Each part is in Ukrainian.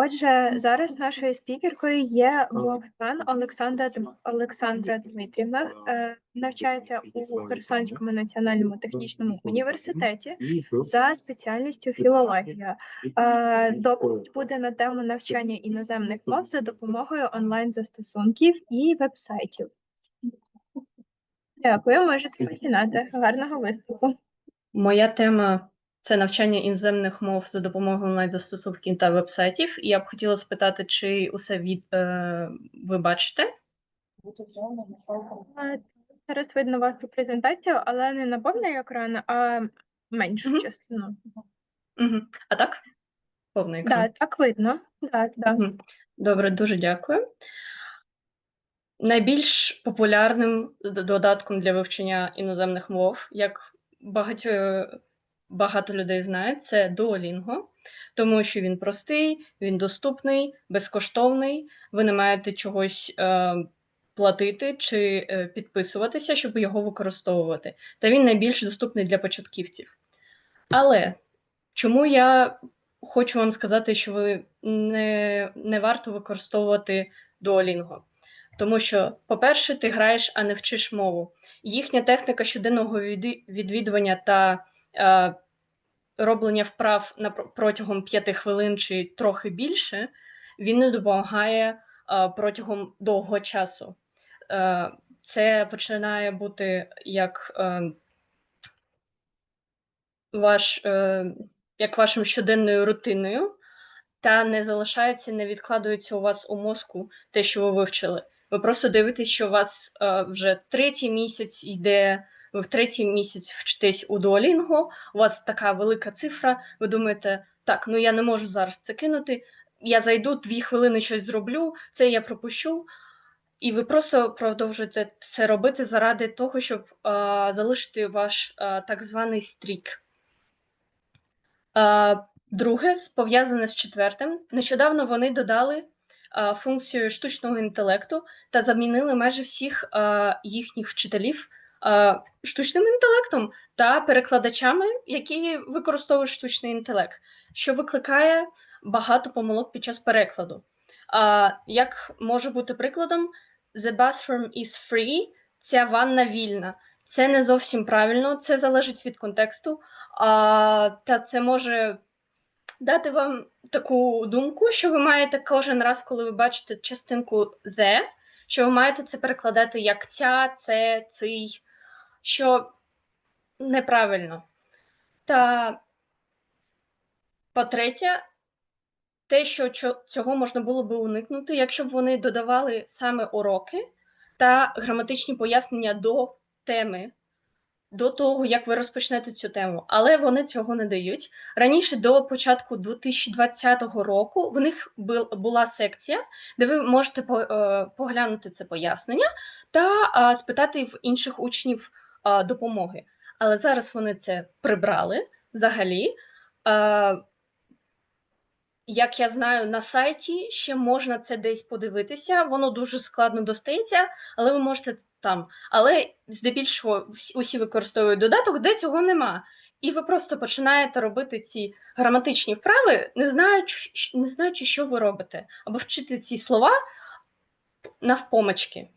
Отже, зараз нашою спікеркою є Богдан Олександра Олександра Дмитрівна. Е, Навчається у Херсонському національному технічному університеті за спеціальністю філологія. Е, Доповідь буде на тему навчання іноземних мов за допомогою онлайн-застосунків і вебсайтів. Дякую, можете починати. Гарного виступу. Моя тема це навчання іноземних мов за допомогою онлайн-застосунків та вебсайтів. І я б хотіла спитати, чи усе від е, ви бачите? Зараз видно вашу презентацію, але не на повний екран, а меншу Мгм. частину. Угу. А так? Повний екран. Да, так видно. Так, да. Мгм. Добре, дуже дякую. Найбільш популярним додатком для вивчення іноземних мов, як багато, багато людей знають, це Duolingo, тому що він простий, він доступний, безкоштовний. Ви не маєте чогось е, платити чи е, підписуватися, щоб його використовувати. Та він найбільш доступний для початківців. Але чому я хочу вам сказати, що ви не, не варто використовувати Duolingo? Тому що, по-перше, ти граєш, а не вчиш мову. Їхня техніка щоденного відвідування та роблення вправ на протягом п'яти хвилин чи трохи більше, він не допомагає е, протягом довгого часу. Е, це починає бути як е, ваш, е, як вашим щоденною рутиною, та не залишається, не відкладується у вас у мозку те, що ви вивчили. Ви просто дивитесь, що у вас е, вже третій місяць йде, ви в третій місяць вчитесь у Duolingo, у вас така велика цифра, ви думаєте, так, ну я не можу зараз це кинути, я зайду, дві хвилини щось зроблю, це я пропущу. І ви просто продовжуєте це робити заради того, щоб е, залишити ваш е, так званий стрік. Е, друге, пов'язане з четвертим, нещодавно вони додали функцію штучного інтелекту та замінили майже всіх е, їхніх вчителів штучним інтелектом та перекладачами, які використовують штучний інтелект, що викликає багато помилок під час перекладу. А, як може бути прикладом, The bathroom is free, ця ванна вільна. Це не зовсім правильно, це залежить від контексту. А, та це може дати вам таку думку, що ви маєте кожен раз, коли ви бачите частинку the, що ви маєте це перекладати як ця, це, цей, що неправильно. Та по-третє, те, що цього можна було би уникнути, якщо б вони додавали саме уроки та граматичні пояснення до теми, до того, як ви розпочнете цю тему. Але вони цього не дають. Раніше, до початку 2020 року, в них була секція, де ви можете е, поглянути це пояснення та спитати в інших учнів допомоги. Але зараз вони це прибрали взагалі. Як я знаю, на сайті ще можна це десь подивитися. Воно дуже складно достається, але ви можете там. Але здебільшого усі використовують додаток, де цього нема. І ви просто починаєте робити ці граматичні вправи, не знаючи, не знаючи, що ви робите, або вчити ці слова навпомочки.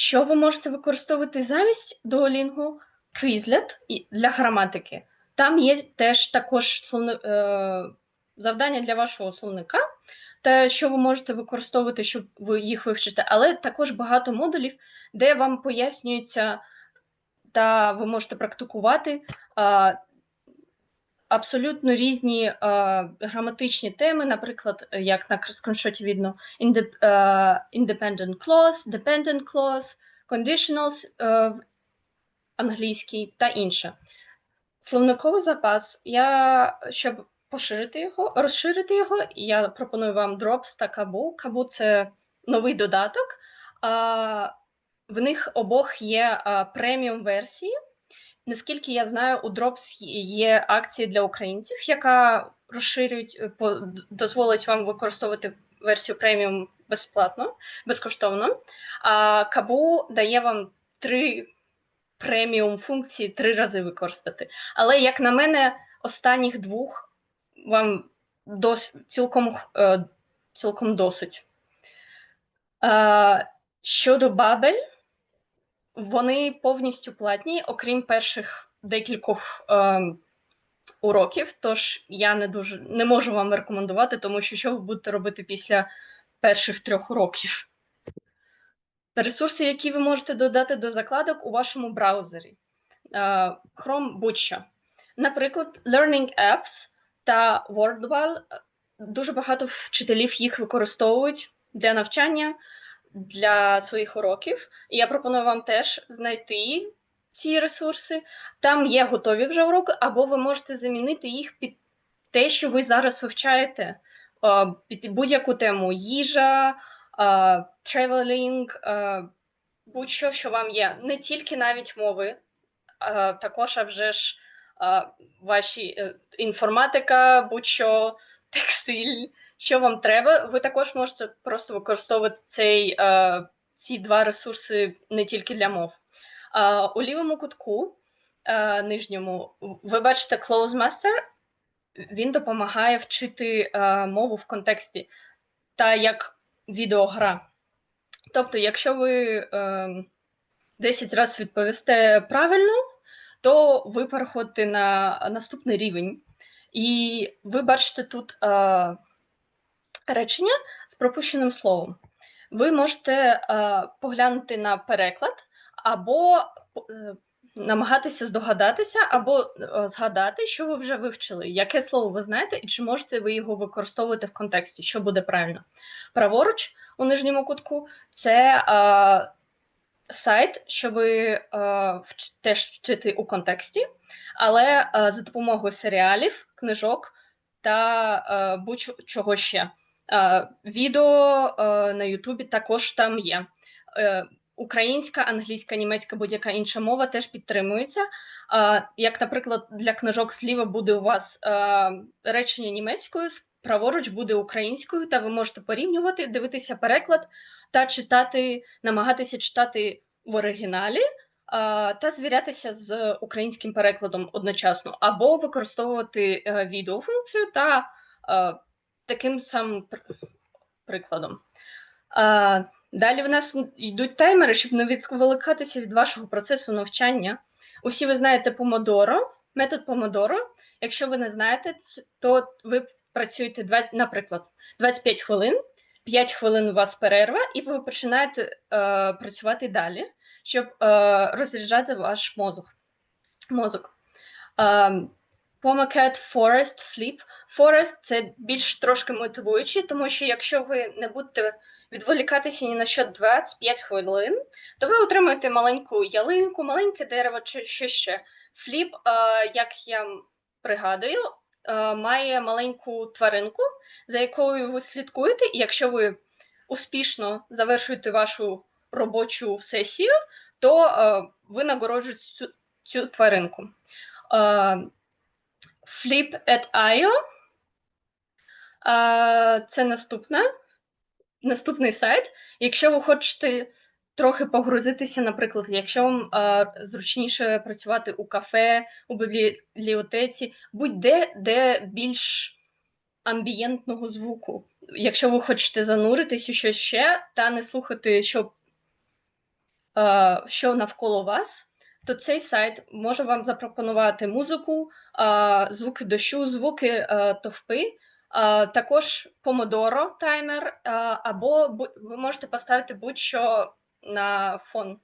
Що ви можете використовувати замість Duolingo? Quizlet для граматики. Там є теж також словни, е, завдання для вашого словника, те, що ви можете використовувати, щоб ви їх вивчите, але також багато модулів, де вам пояснюється, та ви можете практикувати абсолютно різні е, граматичні теми, наприклад, як на скріншоті видно, е, independent clause, dependent clause, conditionals е, в англійській та інше. Словниковий запас. Я щоб поширити його, розширити його, я пропоную вам Drops та Кабу. Кабу це новий додаток. А, в них обох є преміум версії. Наскільки я знаю, у Drops є акції для українців, яка розширюють, е, дозволить вам використовувати версію преміум безплатно, безкоштовно. А Кабу дає вам три преміум функції три рази використати. Але, як на мене, останніх двох вам дос, цілком, е, цілком досить. Е, щодо Бабель, вони повністю платні, окрім перших декількох е, уроків. Тож я не дуже не можу вам рекомендувати, тому що що ви будете робити після перших трьох уроків. Ресурси, які ви можете додати до закладок у вашому браузері. Е, Chrome будь-що. Наприклад, Learning Apps та WordWall. Дуже багато вчителів їх використовують для навчання, для своїх уроків. І я пропоную вам теж знайти ці ресурси. Там є готові вже уроки, або ви можете замінити їх під те, що ви зараз вивчаєте, під будь-яку тему: їжа, тревелінг, будь-що, що вам є. Не тільки навіть мови, також, а вже ж ваші е, інформатика, будь-що, текстиль, що вам треба. Ви також можете просто використовувати цей, е, ці два ресурси не тільки для мов. У лівому кутку е, нижньому ви бачите Close Master, він допомагає вчити е, мову в контексті та як відеогра. Тобто, якщо ви е, 10 разів відповісте правильно, то ви переходите на наступний рівень. І ви бачите тут е, речення з пропущеним словом. Ви можете е, поглянути на переклад, або е, намагатися здогадатися, або е, згадати, що ви вже вивчили, яке слово ви знаєте, і чи можете ви його використовувати в контексті, що буде правильно. Праворуч у нижньому кутку це е, сайт, щоб е, вч- теж вчити у контексті, але е, за допомогою серіалів, книжок та е, будь-чого ще. Е, відео е, на Ютубі також там є. Е, Українська, англійська, німецька, будь-яка інша мова теж підтримується. Як, наприклад, для книжок зліва буде у вас речення німецькою, праворуч буде українською, та ви можете порівнювати, дивитися переклад та читати, намагатися читати в оригіналі та звірятися з українським перекладом одночасно, або використовувати відеофункцію та таким самим прикладом. Е, Далі в нас йдуть таймери, щоб не відволікатися від вашого процесу навчання. Усі ви знаєте Pomodoro, метод Pomodoro. Якщо ви не знаєте, то ви працюєте, два- наприклад, 25 хвилин, 5 хвилин у вас перерва, і ви починаєте е, працювати далі, щоб е, розряджати ваш мозок. мозок. Е, Pomacat Forest Flip. Forest – це більш трошки мотивуюче, тому що якщо ви не будете відволікатися ні на що 25 хвилин, то ви отримаєте маленьку ялинку, маленьке дерево чи що ще. Фліп, е, як я пригадую, е, має маленьку тваринку, за якою ви слідкуєте, і якщо ви успішно завершуєте вашу робочу сесію, то е, ви нагороджуєте цю, цю тваринку. Е, Flip.io е, це наступне, наступний сайт. Якщо ви хочете трохи погрузитися, наприклад, якщо вам зручніше працювати у кафе, у бібліотеці, будь-де, де більш амбієнтного звуку. Якщо ви хочете зануритись у щось ще та не слухати, що, що навколо вас, то цей сайт може вам запропонувати музику, звуки дощу, звуки товпи. Також помодоро таймер, або ви можете поставити будь-що на фон.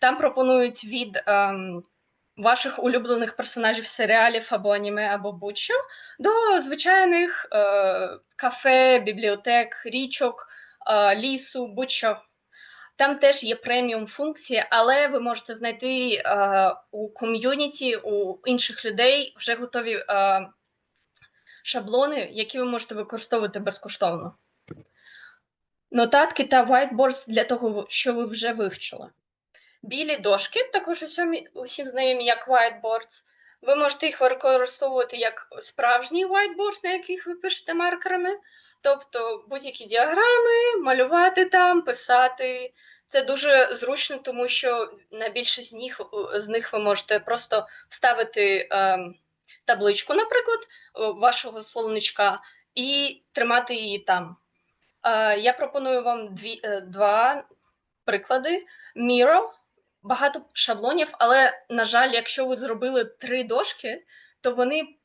Там пропонують від ем, ваших улюблених персонажів серіалів або аніме, або будь-що, до звичайних е, кафе, бібліотек, річок, е, лісу, будь-що. Там теж є преміум функції, але ви можете знайти е, у ком'юніті, у інших людей вже готові е, шаблони, які ви можете використовувати безкоштовно. Нотатки та whiteboards для того, що ви вже вивчили. Білі дошки, також усім, усім знайомі як whiteboards. Ви можете їх використовувати як справжній whiteboards, на яких ви пишете маркерами, тобто будь-які діаграми, малювати там, писати. Це дуже зручно, тому що на більшість з них, з них ви можете просто вставити ем, табличку, наприклад, е, вашого словничка, і тримати її там. Е, Я пропоную вам дві, е, два приклади. Miro, багато шаблонів, але, на жаль, якщо ви зробили три дошки, то вони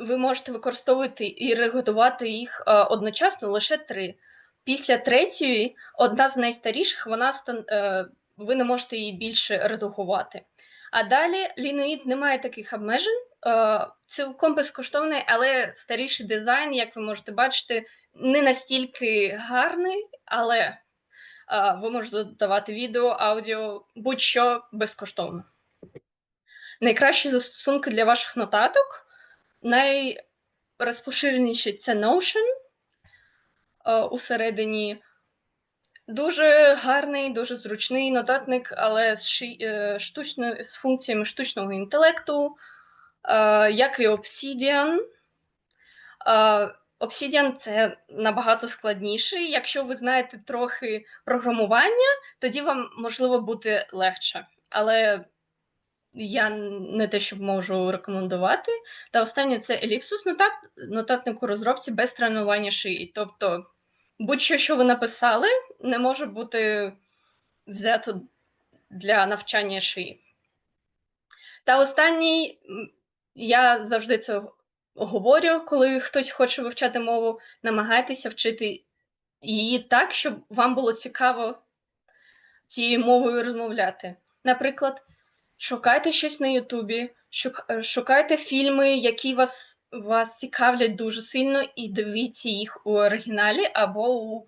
ви можете використовувати і редагувати їх е, одночасно лише три. Після третьої, одна з найстаріших, вона е, ви не можете її більше редагувати. А далі Linuit не має таких обмежень, е, цілком безкоштовний, але старіший дизайн, як ви можете бачити, не настільки гарний, але ви можете додавати відео, аудіо, будь-що безкоштовно. Найкращі застосунки для ваших нотаток. Найрозпоширеніші це Notion е, усередині. Дуже гарний, дуже зручний нотатник, але з, е, штучно, з функціями штучного інтелекту, е, як і Obsidian. Obsidian це набагато складніший. Якщо ви знаєте трохи програмування, тоді вам можливо буде легше. Але я не те, щоб можу рекомендувати. Та останнє це Ellipsus нотат, нотатник розробці без тренування шиї. Тобто, будь-що, що ви написали, не може бути взято для навчання шиї. Та останній, я завжди це говорю, коли хтось хоче вивчати мову, намагайтеся вчити її так, щоб вам було цікаво цією мовою розмовляти. Наприклад, шукайте щось на Ютубі, е, шукайте фільми, які вас, вас цікавлять дуже сильно, і дивіться їх у оригіналі або у е,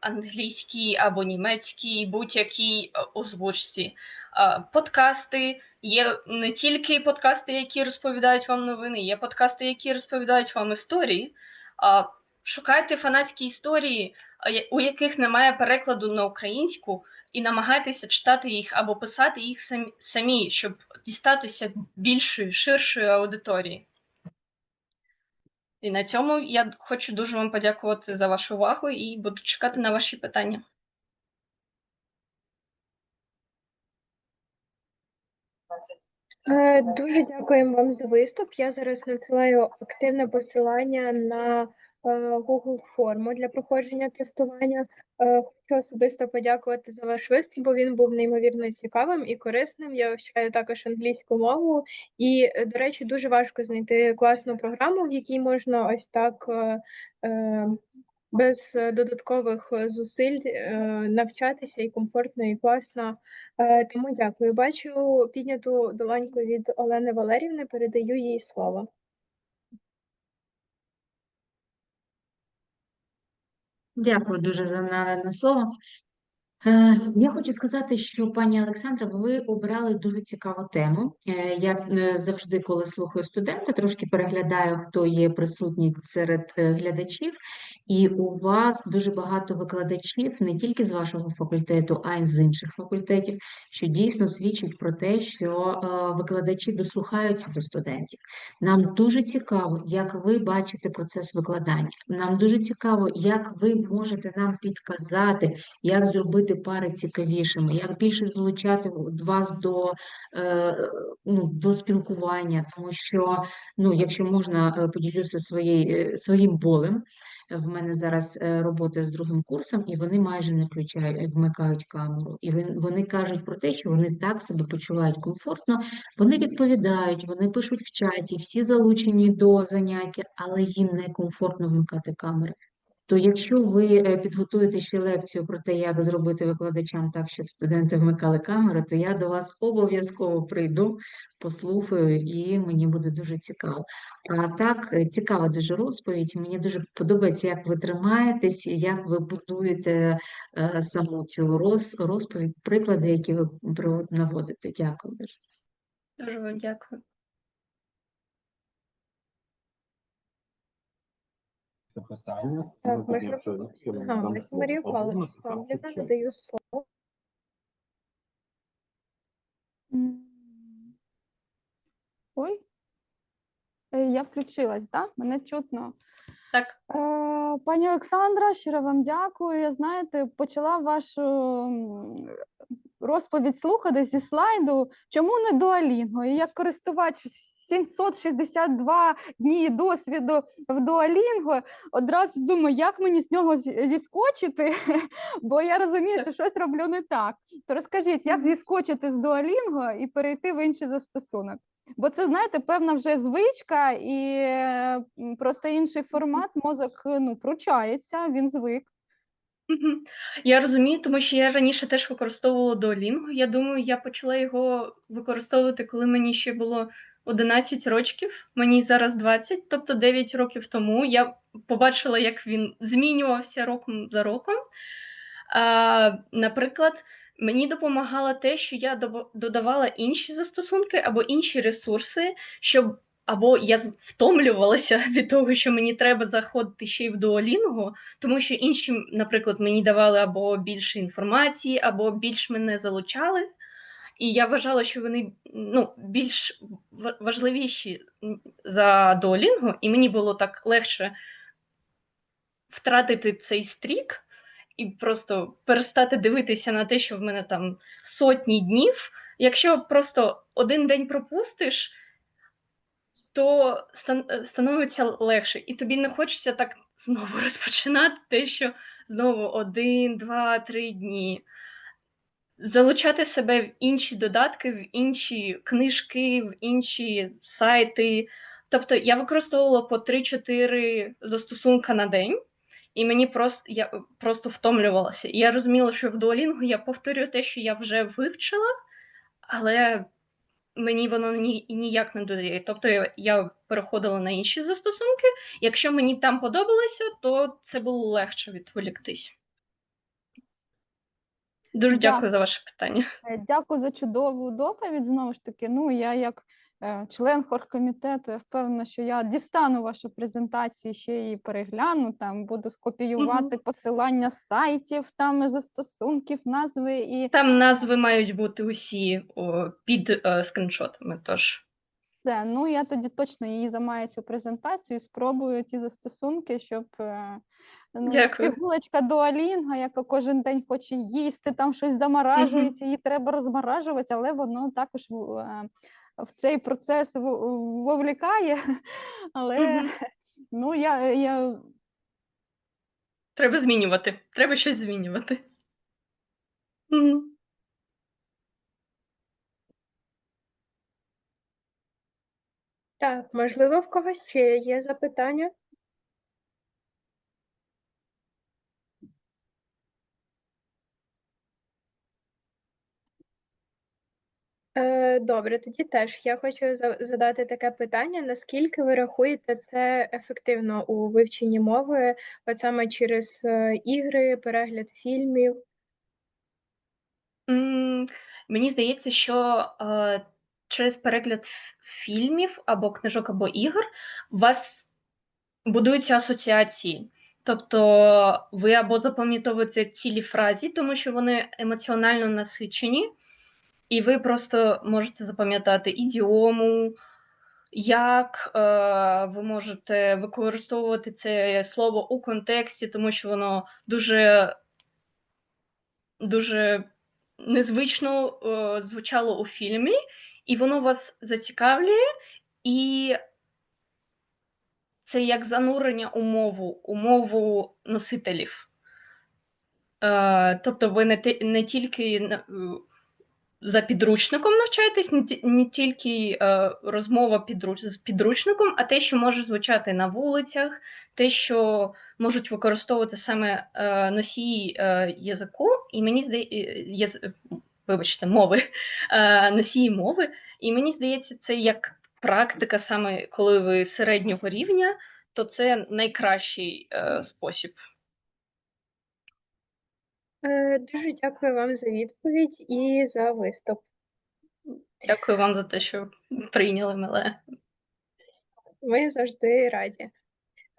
англійській або німецькій, будь-якій е, озвучці. Е, подкасти. Є не тільки подкасти, які розповідають вам новини, є подкасти, які розповідають вам історії. Е, шукайте фанатські історії, у яких немає перекладу на українську, і намагайтеся читати їх або писати їх самі, щоб дістатися більшої, ширшої аудиторії. І на цьому я хочу дуже вам подякувати за вашу увагу і буду чекати на ваші питання. Е, Дуже дякуємо вам за виступ. Я зараз надсилаю активне посилання на е, Google форму для проходження тестування. Е, Хочу особисто подякувати за ваш виступ, бо він був неймовірно цікавим і корисним. Я вивчаю також англійську мову, і, е, до речі, дуже важко знайти класну програму, в якій можна ось так е, без додаткових зусиль навчатися і комфортно, і класно. Тому дякую. Бачу підняту долоньку від Олени Валерівни, передаю їй слово. Дякую дуже за надане слово. Е, Я хочу сказати, що пані Олександра, ви обрали дуже цікаву тему. Е, Я е, завжди, коли слухаю студента, трошки переглядаю, хто є присутній серед глядачів, і у вас дуже багато викладачів не тільки з вашого факультету, а й з інших факультетів, що дійсно свідчить про те, що викладачі дослухаються до студентів. Нам дуже цікаво, як ви бачите процес викладання. Нам дуже цікаво, як ви можете нам підказати, як зробити пари цікавішими, як більше залучати вас до, е, ну, до спілкування, тому що, ну, якщо можна, е, поділюся своєю, своїм болем. В мене зараз е, робота з другим курсом, і вони майже не включають, вмикають камеру. І вони кажуть про те, що вони так себе почувають комфортно, вони відповідають, вони пишуть в чаті, всі залучені до заняття, але їм некомфортно вмикати камери. То якщо ви е, підготуєте ще лекцію про те, як зробити викладачам так, щоб студенти вмикали камери, то я до вас обов'язково прийду, послухаю, і мені буде дуже цікаво. А так, е, цікава дуже розповідь. Мені дуже подобається, як ви тримаєтесь, як ви будуєте е, саму цю розповідь, приклади, які ви наводите. Дякую дуже. Дуже вам дякую. Так, можна- Ага, Павлівна, Павлівна, надаю слово. Ой. Е, Я включилась, так? Мене чутно. Так, Е, Пані Олександра, щиро вам дякую. Я знаєте, почала вашу розповідь слухати зі слайду, чому не Duolingo? І як користувач 762 дні досвіду в Duolingo, одразу думаю, як мені з нього зіскочити, бо я розумію, що щось роблю не так. То розкажіть, як зіскочити з Duolingo і перейти в інший застосунок? Бо це, знаєте, певна вже звичка, і просто інший формат мозок ну, пручається, він звик. Я розумію, тому що я раніше теж використовувала Duolingo. Я думаю, я почала його використовувати, коли мені ще було 11 років. Мені зараз 20, тобто 9 років тому. Я побачила, як він змінювався роком за роком. А, наприклад, мені допомагало те, що я додавала інші застосунки або інші ресурси, щоб або я втомлювалася від того, що мені треба заходити ще й в Duolingo, тому що інші, наприклад, мені давали або більше інформації, або більш мене залучали. І я вважала, що вони ну, більш важливіші за Duolingo, і мені було так легше втратити цей стрік і просто перестати дивитися на те, що в мене там сотні днів. Якщо просто один день пропустиш, то е, становиться легше, і тобі не хочеться так знову розпочинати те, що знову один, два, три дні. Залучати себе в інші додатки, в інші книжки, в інші сайти. Тобто я використовувала по 3-4 застосунка на день, і мені просто я просто втомлювалася. І я розуміла, що в Duolingo я повторюю те, що я вже вивчила, але мені воно ні, ніяк не додає. Тобто я, переходила на інші застосунки. Якщо мені там подобалося, то це було легше відволіктись. Дуже дякую, дякую за ваше питання. Е, Дякую за чудову доповідь. Знову ж таки, ну я як член хоркомітету, я впевнена, що я дістану вашу презентацію, ще її перегляну. Там буду скопіювати посилання з сайтів, там застосунків, назви і Там назви мають бути усі о, під е, скріншотами. Тож все. Ну я тоді точно її замаю цю презентацію, і спробую ті застосунки, щоб е, ну, як Дякую. пігулочка Дуалінга, яка кожен день хоче їсти, там щось заморажується, її треба розморажувати, але воно також в, цей процес вовлікає. Але ну я, я треба змінювати. Треба щось змінювати. Так, можливо, в когось ще є запитання? Е, Добре, тоді теж я хочу за- задати таке питання: наскільки ви рахуєте це ефективно у вивченні мови, от саме через е, ігри, перегляд фільмів? М, Мені здається, що е, через перегляд фільмів або книжок, або ігор у вас будуються асоціації. Тобто ви або запам'ятовуєте цілі фразі, тому що вони емоціонально насичені, і ви просто можете запам'ятати ідіому, як е, ви можете використовувати це слово у контексті, тому що воно дуже дуже незвично е, звучало у фільмі, і воно вас зацікавлює, і це як занурення у мову, у мову носителів. Е, тобто ви не, не тільки за підручником навчаєтесь, не, тільки е, розмова з підручником, а те, що може звучати на вулицях, те, що можуть використовувати саме е, носії е, язику, і мені здається, вибачте, мови, носії мови. І мені здається, це як практика, саме коли ви середнього рівня, то це найкращий спосіб. Е, Дуже дякую вам за відповідь і за виступ. Дякую вам за те, що прийняли мене. Ми завжди раді.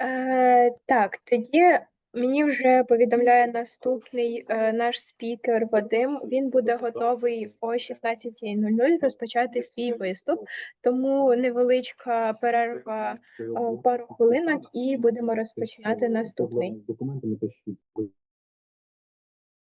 Е, так, тоді мені вже повідомляє наступний е, наш спікер Вадим. Він буде готовий о 16.00 розпочати свій виступ, тому невеличка перерва е, пару хвилинок і будемо розпочинати наступний.